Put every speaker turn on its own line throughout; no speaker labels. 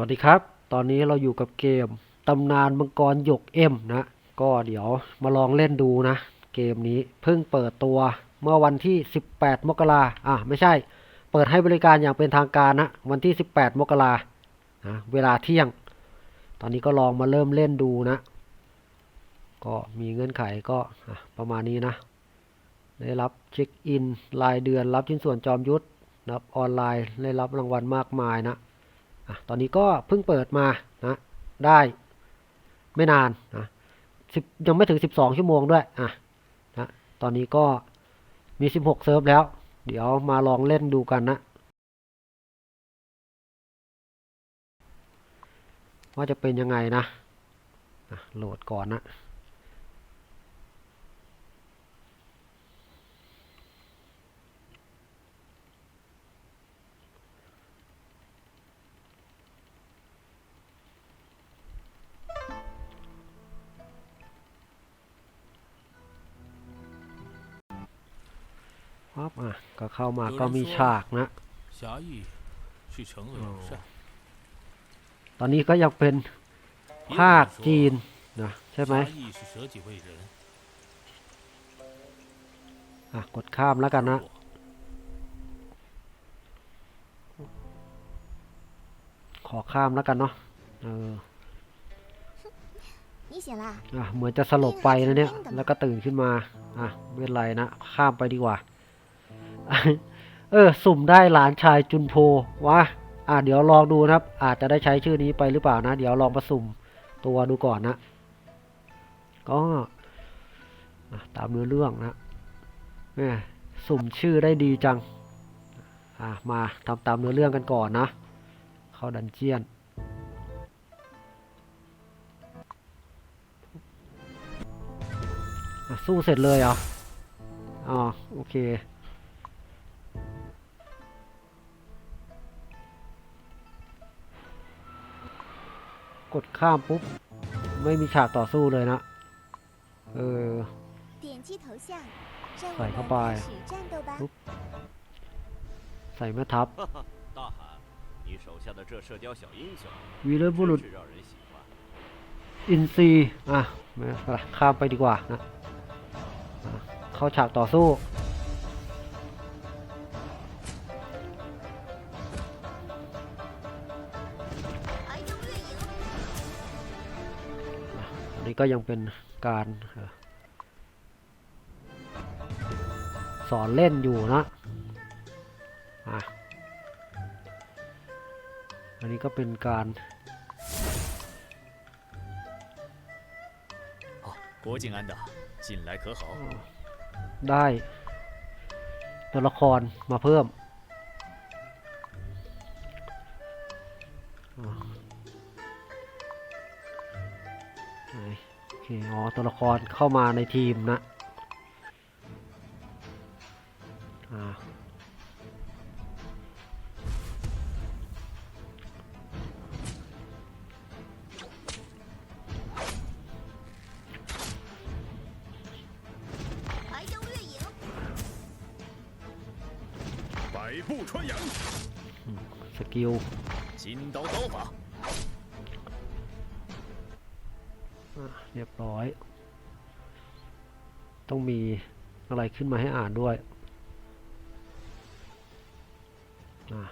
วัสดีครับ ตอนนี้เราอยู่กับเกมตำนานมังกรหยกเอ็มนะ ก็เดี๋ยวมาลองเล่นดูนะ เกมนี้เพิ่งเปิดตัวเมื่อวันที่ 18 มกราอะไม่ใช่ เปิดให้บริการอย่างเป็นทางการนะ วันที่ 18 มกรานะเวลาเที่ยง ตอนนี้ก็ลองมาเริ่มเล่นดูนะ ก็มีเงื่อนไขก็ประมาณนี้นะ ได้รับเช็คอินรายเดือนรับชิ้นส่วนจอมยุทธนะครับออนไลน์ได้รับรางวัลมากมายนะ ตอนนี้ก็เพิ่งเปิดมานะได้ไม่นานนะสิบยังไม่ถึงสิบสองชั่วโมงด้วยอะนะตอนนี้ก็มีสิบหกเซิร์ฟแล้ว เดี๋ยวมาลองเล่นดูกันนะว่าจะเป็นยังไงนะะโหลดก่อนนะ ปั๊อะก็เข้ามาก็มีฉากนะตอนนี้ก็ยังเป็นภาคจีนนะใช่ไหมอะกดข้ามแล้วกันนะขอข้ามแล้วกันเนาะอะเหมือนจะสลบไปนะเนี่ย แล้วก็ตื่นขึ้นมา อะไม่เป็นไรนะ ข้ามไปดีกว่า เออ สุ่มได้หลานชายจุนโพวะอะเดี๋ยวลองดูนะครับ อาจจะได้ใช้ชื่อนี้ไปหรือเปล่านะ เดี๋ยวลองมาสุ่มตัวดูก่อนนะ ก็ตามเนื้อเรื่องนะแม่สุ่มชื่อได้ดีจัง อะมาทำตามเนื้อเรื่องกันก่อนนะ เข้าดันเจียน สู้เสร็จเลยเหรอ อ๋อ โอเค กดข้ามปุ๊บ ไม่มีฉากต่อสู้เลยนะ เออ
ใส่
เข้า
ไปป
ใส่แม่ทัพวีเลบุรุษอินซีอะข้ามไปดีกว่านะ เข้าฉากต่อสู้ ก็ยังเป็นการเอ่อสอนเล่นอยู่นะอ่ะอันนี้ก็เป็นการ
哦，国境安的，近来可好？
ได้ตัวละครมาเพิ่ม โอเคอ๋อตัวละครเข้ามาในทีมนะ อ่า ร้อย ต้องมีอะไรขึ้นมาให้อ่านด้วยอะ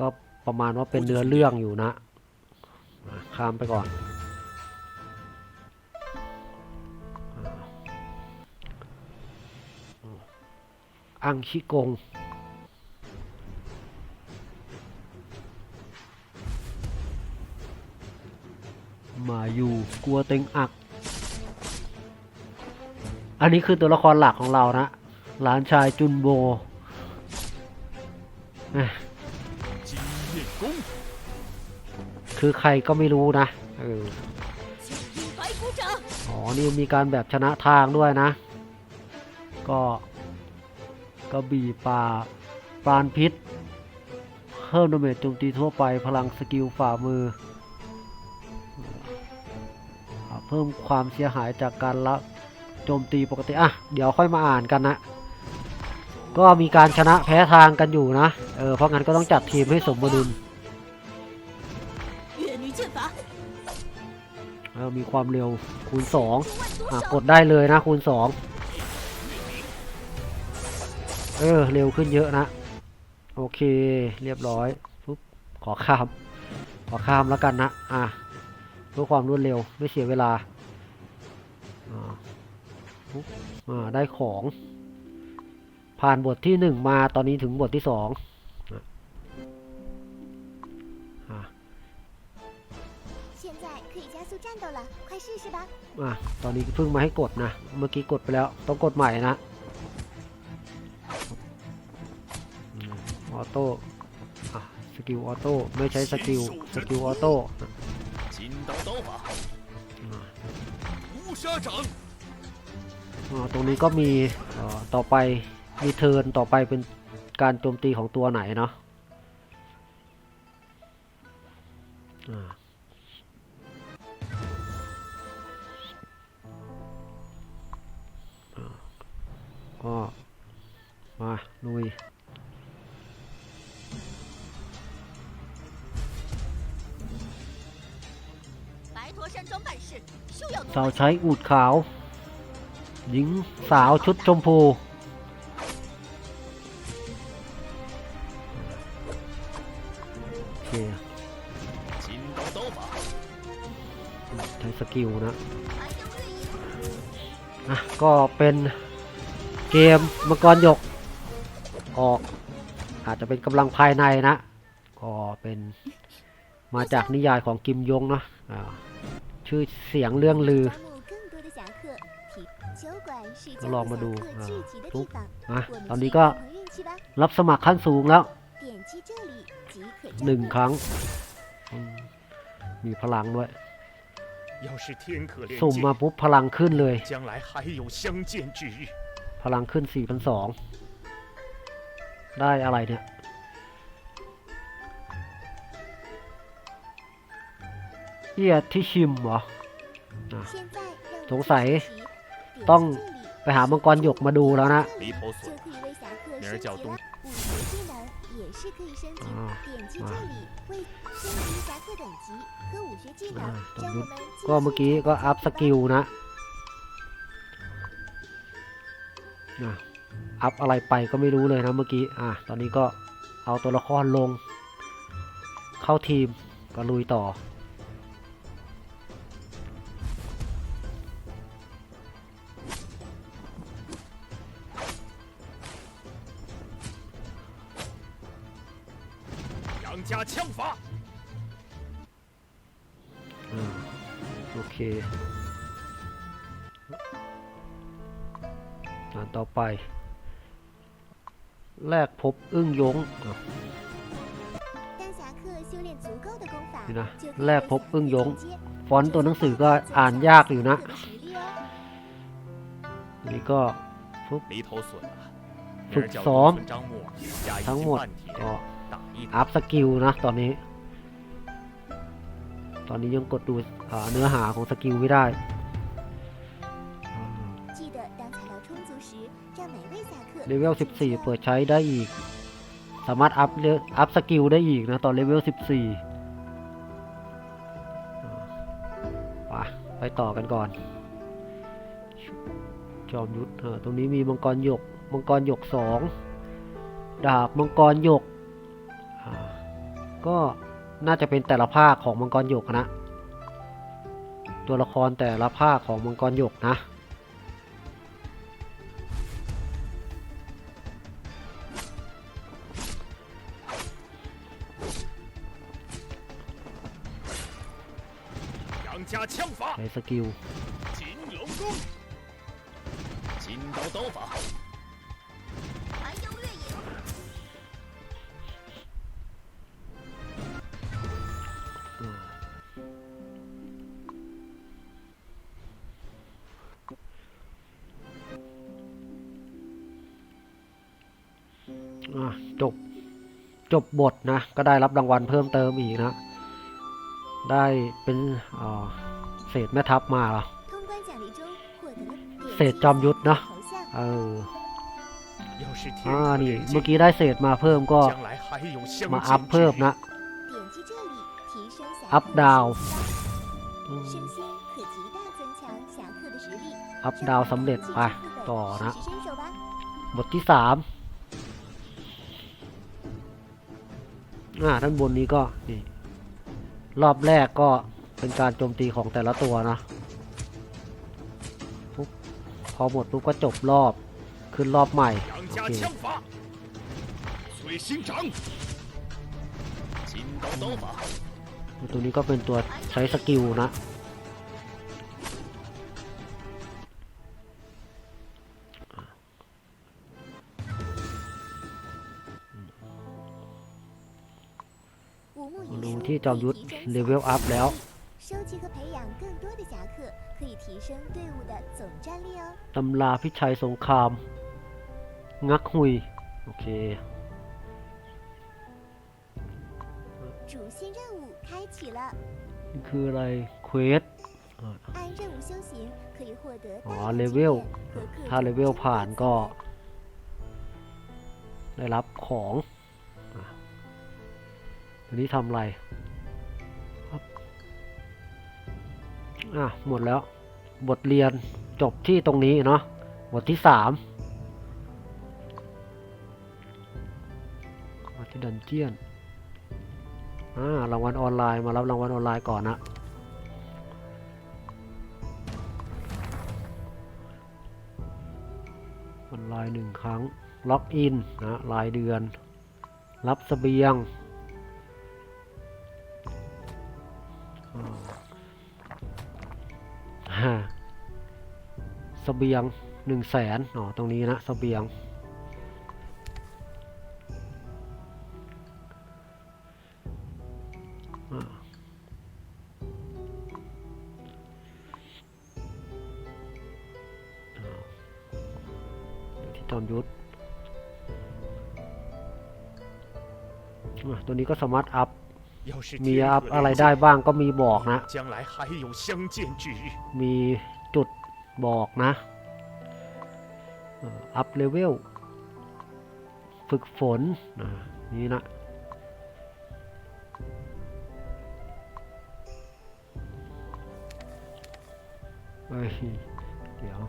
ก็ประมาณว่าเป็นเนื้อเรื่องอยู่นะข้ามไปก่อนอังชิกง อยู่ กลัวตึงอัก อันนี้คือตัวละครหลักของเรานะ หลานชายจุนโบคือใครก็ไม่รู้นะอ๋อ นี่มีการแบบชนะทางด้วยนะ ก็กระบี่ปลาปรานพิษ เพิ่มดาเมจโจมตีทั่วไปพลังสกิลฝ่ามือ เพิ่มความเสียหายจากการละโจมตีปกติ อะ เดี๋ยวค่อยมาอ่านกันนะ ก็มีการชนะแพ้ทางกันอยู่นะ เออ เพราะงั้นก็ต้องจัดทีมให้สมบูร
ณ์
เออมีความเร็วคูณ2อะกดได้เลยนะคูณ 2 เออ เร็วขึ้นเยอะนะ โอเค เรียบร้อยปุ๊บขอข้าม ขอข้ามแล้วกันนะ อะ พื่อความรวดเร็วไม่เสียเวลามาได้ของ ผ่านบทที่หนึ่งมาตอนนี้ถึงบทที่สองอะตอนนี้เพิ่งมาให้กดนะ เมื่อกี้กดไปแล้ว ต้องกดใหม่นะ ออโต้สกิลออโต้ ไม่ใช้สกิล สกิลออโต้
法，
อ่ะ
无沙掌，
อ่าตรงนี้ก็มีเอ่อต่อไป มีเทิร์นต่อไปเป็นการโจมตีของตัวไหนเนาะอ่าอ่าก็มาลุย เาวใช้อูดขาว หญิงสาวชุดชมพูโอเคใช้สกิลนะนะก็เป็นเกมมังกรหยก ออก อาจจะเป็นกำลังภายในนะ ก็เป็นมาจากนิยายของกิมยงนะอ่า ชื่อเสียงเรื่องลือก็ลองมาดูทุกนะตอนนี้ก็รับสมัครขั้นสูงแล้วหนึ่งครั้ง มีพลังด้วยสุ่มมาปุ๊บพลังขึ้นเลย พลังขึ้นสี่พันสองได้อะไรเนี่ย เียที่ชิมเหรอ สงสัยต้องไปหามังกรหยกมาดูแล้วนะก็เมื่อกี้ก็อัพสกิลนะนะอัพอะไรไปก็ไม่รู้เลยนะเมื่อกี้ อะ ตอนนี้ก็เอาตัวละครลง เข้าทีมก็ลุยต่อ
杨家枪法，
อ่าโอเคอ่านต่อไป แลกพบอึ้งยงอ่ะ
当侠客修炼足够的功法
นี่นะ
就可以
แลก
为
พบ
侠客
อึ้งยง
进阶
ฟอนต์ตัวหนังสือก็อ่านยากอยู่นะ
侠客的实力哦
อันนี้ก็ปุ๊บ
离头笋了。名
ฝึ
儿
ก
叫
ซ้อม
东村张默，加一
ทั้ง
斤
หมด
半铁
ก็
打一
อัพสกิลนะตอนนี้ ตอนนี้ยังกดดูเนื้อหาของสกิลไม่ได้เลเวล 14 เปิดใช้ได้อีก สามารถอัพเลออัพสกิลได้อีกนะตอนเลเวล 14 ไปไปต่อกันก่อน จอมยุทธตรงนี้มีมังกรหยก มังกรหยก 2 ดาบมังกรหยก ก็น่าจะเป็นแต่ละภาคของมังกรหยกนะ ตัวละครแต่ละภาคของมังกรหยกนะ ใช้สกิล
金龙功金刀刀法
จบบทนะ ก็ได้รับรางวัลเพิ่มเติมอีกนะ ได้เป็นเศษแม่ทัพมาหรอเศษจอมยุทธเนะเออานี่เมื่อกี้ได้เศษมาเพิ่มก็มาอัพเพิ่มนะ อัพดาวอัพดาวสำเร็จไปต่อนะ บทที่สาม อ่าด้านบนนี้ก็นี่รอบแรกก็เป็นการโจมตีของแต่ละตัวนะปุ๊บพอหมดปุ๊บก็จบรอบขึ้นรอบใหม่โอเคตัวนี้ก็เป็นตัวใช้สกิลนะ
รู
ที่จอมยุทธเลเวลอัพแล้วตำราพิชัยสงคราม งักหุย โอเคคืออะไร เควสอ๋อ เลเวล ถ้าเลเวลผ่านก็ ได้รับของ ตัวนี้ทำอะไรอะหมดแล้ว บทเรียนจบที่ตรงนี้เนาะ บทที่สามมาที่ดันเจียน อ่ารางวัลออนไลน์มารับรางวัลออนไลน์ก่อนนะออนไลน์หนึ่งครั้ง ล็อกอินนะ รายเดือน รับสเสบียง สบียงหนึ่งแสนอ๋อตรงนี้นะสบียง ที่จอมยุทธตัวนี้ก็สามารถอัพมีอัพอะไรได้บ้างก็มีบอกนะ มี บอกนะอัพเลเวลฝึกฝนนะนี่นะเฮ้ยเดี๋ยว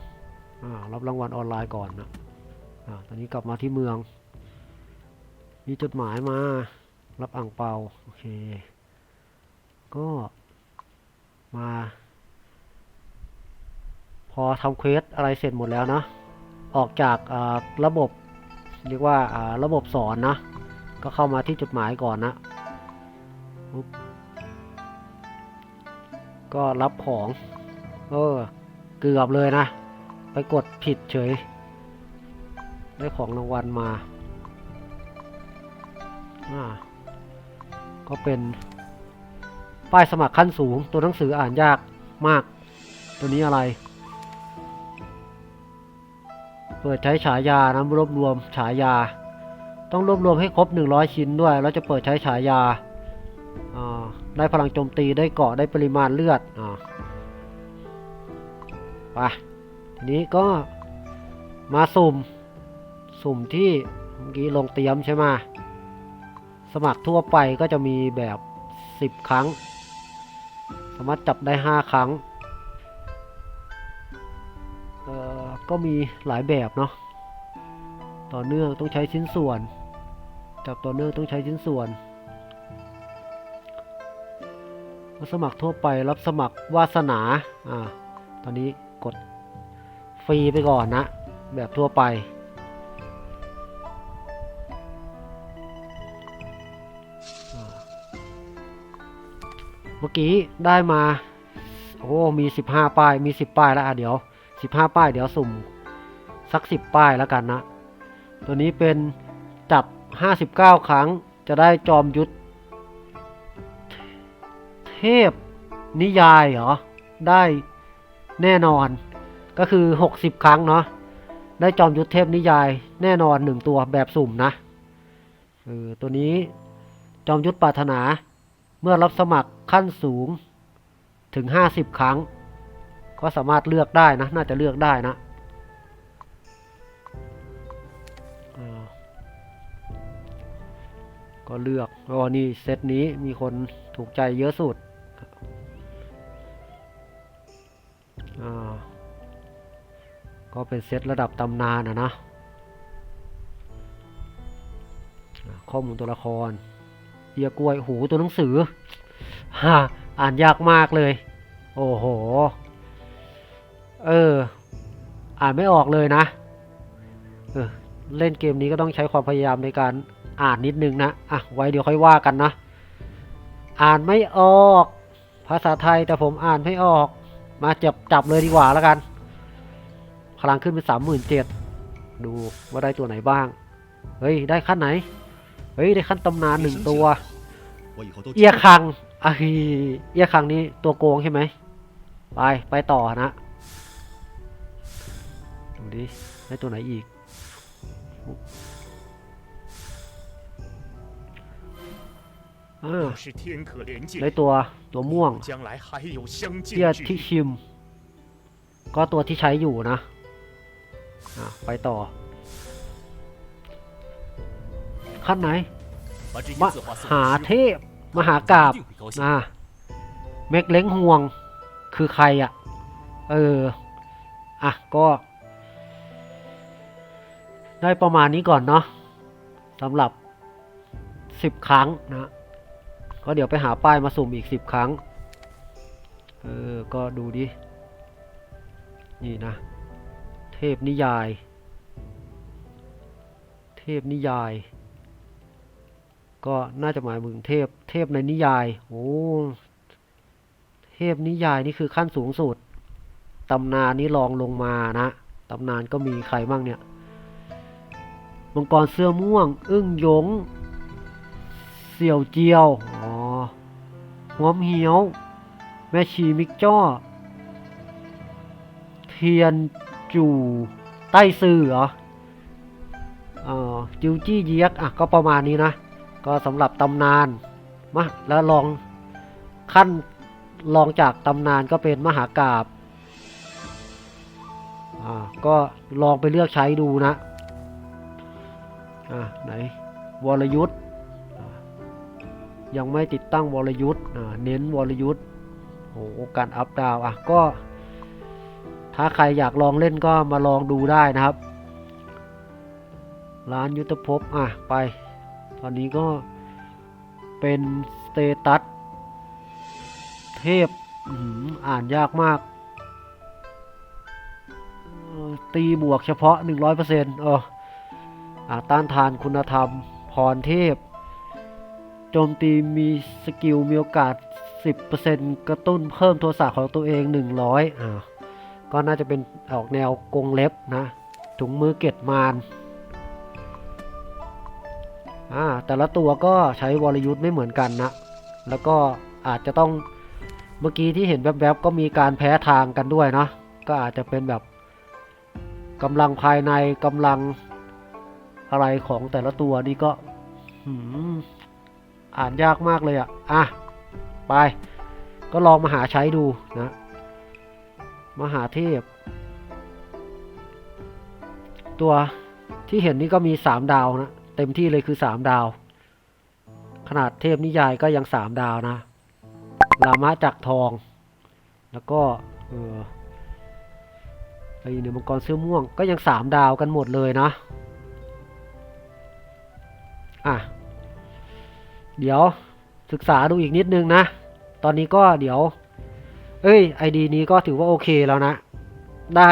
รับรางวัลออนไลน์ก่อนนะอตอนนี้กลับมาที่เมือง มีจดหมายมา รับอ่างเปา โอเค ก็มา อทำเควสอะไรเสร็จหมดแล้วนะออกจากระบบเรียกว่าระบบสอนนะ ก็เข้ามาที่จุดหมายก่อนนะ ก็รับของเออเกือบเลยนะ ไปกดผิดเฉย ได้ของรางวัลมาอ่าก็เป็นป้ายสมัครขั้นสูงตัวหนังสืออ่านยากมาก ตัวนี้อะไร ปิดใช้ฉายานะรวบรวมฉายา ต้องรวบรวมให้ครบ 100 ชิ้นด้วย แล้วจะเปิดใช้ฉายา ได้พลังโจมตีได้เกาะได้ปริมาณเลือดอไปทีนี้ก็มาสุ่ม สุ่มที่เมื่อกี้ลงเตรียมใช่ไหมสมัครทั่วไปก็จะมีแบบ 10 ครั้ง สามารถจับได้ 5 ครั้ง ก็มีหลายแบบเนาะต่อเนื่องต้องใช้ชิ้นส่วน จับต่อเนื่องต้องใช้ชิ้นส่วนรับสมัครทั่วไปรับสมัครวาสนาอ่าตอนนี้กดฟรีไปก่อนนะ แบบทั่วไป เมื่อกี้ได้มา โอ้ มีสิบห้าป้าย มีสิบป้ายแล้วอะเดี๋ยว สิบห้าป้าย เดี๋ยวสุ่มสักสิบป้ายแล้วกันนะ ตัวนี้เป็นจับห้าสิบเก้าครั้งจะได้จอมยุทธเทพนิยายเหรอ ได้แน่นอนก็คือหกสิบครั้งเนาะได้จอมยุทธเทพนิยายแน่นอนหนึ่งตัวแบบสุ่มนะเออตัวนี้จอมยุทธปรารถนาเมื่อรับสมัครขั้นสูงถึงห้าสิบครั้ง ก็สามารถเลือกได้นะ น่าจะเลือกได้นะก็เลือกอ๋อนี่เซตนี้มีคนถูกใจเยอะสุดอ่าก็เป็นเซตระดับตำนานอะนะ ข้อมูลตัวละครเอียกล้วย หูตัวหนังสือฮ่าอ่านยากมากเลย โอ้โห เออ อ่านไม่ออกเลยนะ เออ เล่นเกมนี้ก็ต้องใช้ความพยายามในการอ่านนิดนึงนะ อะ ไว้เดี๋ยวค่อยว่ากันนะ อ่านไม่ออก ภาษาไทยแต่ผมอ่านไม่ออก มาจับจับเลยดีกว่าแล้วกัน พลังขึ้นเป็นสามหมื่นเจ็ดดูว่าได้ตัวไหนบ้าง เฮ้ย ได้ขั้นไหน เฮ้ย ได้ขั้นตำนานหนึ่งตัว เอียคังอะเอียคังนี้ตัวโกงใช่ไหม ไป ไปต่อนะ ดิได้ตัวไหนอีก ได้ตัวตัวม่วงเทียที่ชิม ก็ตัวที่ใช้อยู่นะะไปต่อ ขั้นไหนมหาเทพมหากราบนะเมกเล้งห่วงคือใครอะ่ะ เออ อะ ก็ ได้ประมาณนี้ก่อนเนาะสำหรับสิบครั้งนะก็เดี๋ยวไปหาป้ายมาสุ่มอีกสิบครั้ง เออ ก็ดูดิ นี่นะ เทพนิยาย เทพนิยาย ก็น่าจะหมายถึงเทพ เทพในนิยาย โอ้ เทพนิยายนี่คือขั้นสูงสุด ตำนานนี่รองลงมานะ ตำนานก็มีใครบ้างเนี่ย มังกรเสื้อม่วง อึ้งหยง เสี่ยวเจียว อ๋อหัวมเหียว แม่ชีมิกจ้อ เทียนจู่ใต้ซื่อเหรอออจิวจี้เยียกอะก็ประมาณนี้นะ ก็สำหรับตำนานมาแล้วลองขั้นลองจากตำนานก็เป็นมหากราบอ่าก็ลองไปเลือกใช้ดูนะ อ่าไหนวรยุทธ์ยังไม่ติดตั้งวรยุทธ์เน้นวรยุทธ์โอ้โหการอัพดาวอะก็ ถ้าใครอยากลองเล่นก็มาลองดูได้นะครับ ร้านยุทธภพอะไป ตอนนี้ก็เป็นสเตตัสเทพอ,อ่านยากมาก ตีบวกเฉพาะ 100%เอออ่า ต้านทานคุณธรรม พรเทพ โจมตีมีสกิลมีโอกาส 10%กระตุ้นเพิ่มโทสะของตัวเอง 100อ่าก็น่าจะเป็นออกแนวกรงเล็บนะ ถุงมือเก็ดมารอ่าแต่ละตัวก็ใช้วรยุทธ์ไม่เหมือนกันนะ แล้วก็อาจจะต้องเมื่อกี้ที่เห็นแวบๆก็มีการแพ้ทางกันด้วยเนาะก็อาจจะเป็นแบบกำลังภายในกำลัง อะไรของแต่ละตัวนี่ก็อ่านยากมากเลยอะ อะ ไป ก็ลองมาหาใช้ดูนะ มหาเทพ ตัวที่เห็นนี่ก็มีสามดาวนะ เต็มที่เลยคือสามดาว ขนาดเทพนิยายก็ยังสามดาวนะ ลามะจักรทอง แล้วก็ เออไอ้เนี่ยมังกรเสื้อม่วงก็ยังสามดาวกันหมดเลยนะ อะ เดี๋ยวศึกษาดูอีกนิดนึงนะ ตอนนี้ก็เดี๋ยว เอ้ยไอดีนี้ก็ถือว่าโอเคแล้วนะ ได้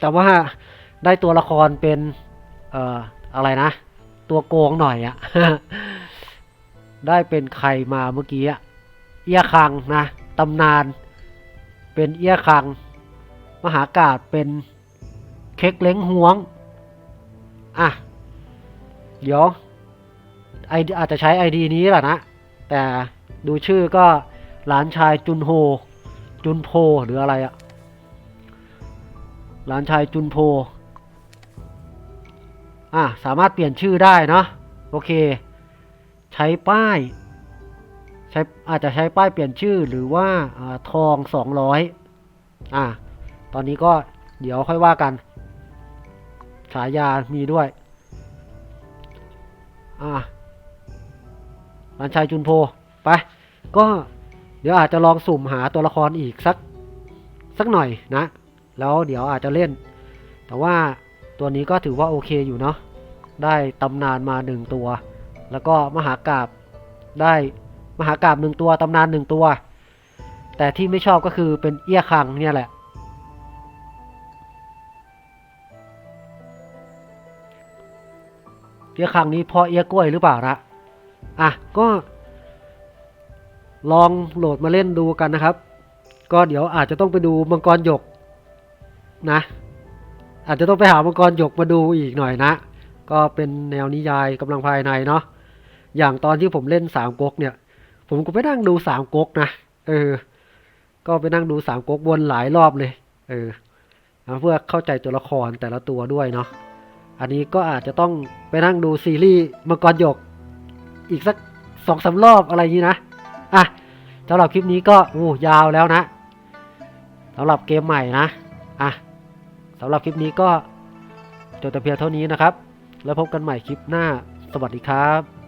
แต่ว่าได้ตัวละครเป็น เอ่อ อะไรนะ ตัวโกงหน่อยอะได้เป็นใครมาเมื่อกี้อะเอี้ยคังนะตำนาน เป็นเอี้ยคัง มหากาศเป็นเค้กเล้งหวง อะ เดี๋ยว ไออาจจะใช้ไอดีนี้แหละนะ แต่ดูชื่อก็หลานชายจุนโฮ จุนโพหรืออะไรอะหลานชายจุนโพอะสามารถเปลี่ยนชื่อได้เนาะโอเค ใช้ป้ายใช้อาจจะใช้ป้ายเปลี่ยนชื่อหรือว่าอทองสองร้อยอะตอนนี้ก็เดี๋ยวค่อยว่ากันฉายามีด้วยอะ รันชัยจุนโพไปก็เดี๋ยวอาจจะลองสุ่มหาตัวละครอีกสักสักหน่อยนะ แล้วเดี๋ยวอาจจะเล่น แต่ว่าตัวนี้ก็ถือว่าโอเคอยู่เนาะได้ตำนานมาหนึ่งตัว แล้วก็มหากราบได้มหากราบหนึ่งตัวตำนานหนึ่งตัว แต่ที่ไม่ชอบก็คือเป็นเอี้ยคังเนี่ยแหละ เอี้ยคังนี้พ่อเอี้ยกล้วยหรือเปล่าละ อะก็ ลองโหลดมาเล่นดูกันนะครับ ก็เดี๋ยวอาจจะต้องไปดูมังกรหยกนะ อาจจะต้องไปหามังกรหยกมาดูอีกหน่อยนะ ก็เป็นแนวนิยายกำลังภายในเนาะอย่างตอนที่ผมเล่นสามก๊กเนี่ย ผมก็ไปนั่งดูสามก๊กนะเออ ก็ไปนั่งดูสามก๊กวนหลายรอบเลย เออเพื่อเข้าใจตัวละครแต่ละตัวด้วยเนาะอันนี้ก็อาจจะต้องไปนั่งดูซีรีส์มังกรหยก อีกสักสองสารอบอะไรอย่างนี้นะ อะสำหรับคลิปนี้ก็โอ้ยาวแล้วนะสำหรับเกมใหม่นะ อะสำหรับคลิปนี้ก็จบแต่เพียงเท่านี้นะครับ แล้วพบกันใหม่คลิปหน้า สวัสดีครับ